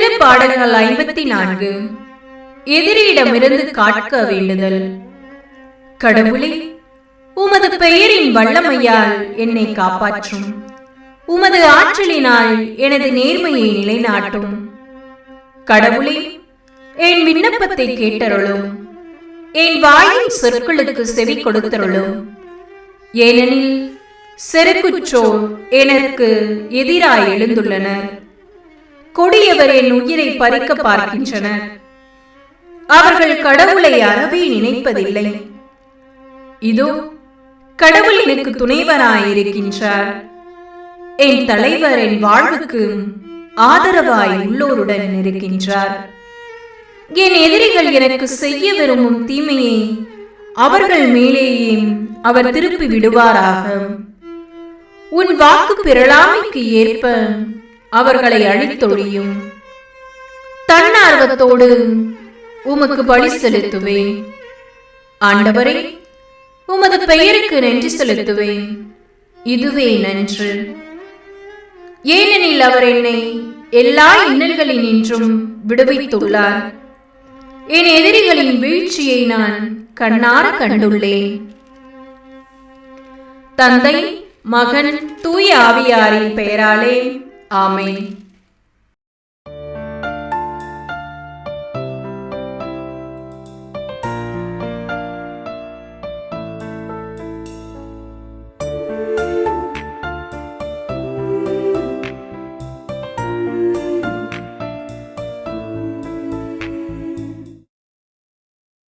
பாடல்கள் ஐம்பத்தி நான்கு. எதிரியிடமிருந்து காட்க வேண்டுதல். கடவுளே உமது பெயரின் வல்லமையால் என்னை காப்பாற்றும். உமது ஆற்றலினால் எனது நேர்மையை நிலைநாட்டும். கடவுளே என் விண்ணப்பத்தை கேட்டருளும். என் வாயின் சொற்களுக்கு செவி கொடுத்தருளும். ஏனெனில் செருக்குற்றோர் எனக்கு எதிராய் எழுந்துள்ளனர். கொடியவர் என் உயிரை பறிக்க பார்க்கின்றனர் அவர்கள் கடவுளை அறவே நினைப்பதில்லை. இதோ கடவுள் எனக்கு துணைவராயிருக்கின்றார் என் தலைவர் என் வாழ்வுக்கு ஆதரவாய் உள்ளோருடன் இருக்கின்றார். என் எதிரிகள் எனக்கு செய்ய விரும்பும் தீமையை அவர்கள் மேலேயே அவர் திருப்பி விடுவாராக. உன் வாக்கு பிறழாமைக்கு ஏற்ப அவர்களை அழித்தொழியும். தன்னார்வத்தோடு உமக்கு பலி செலுத்துவேன். ஆண்டவரே உமது பெயருக்கு நன்றி செலுத்துவேன். இதுவே நன்று. ஏனெனில் அவர் என்னை எல்லா இன்னல்களினின்றும் விடுவித்துள்ளார். என் எதிரிகளின் வீழ்ச்சியை நான் கண்ணார கண்டுள்ளேன். தந்தை மகன் தூய ஆவியாரின் பெயராலே ஆமென்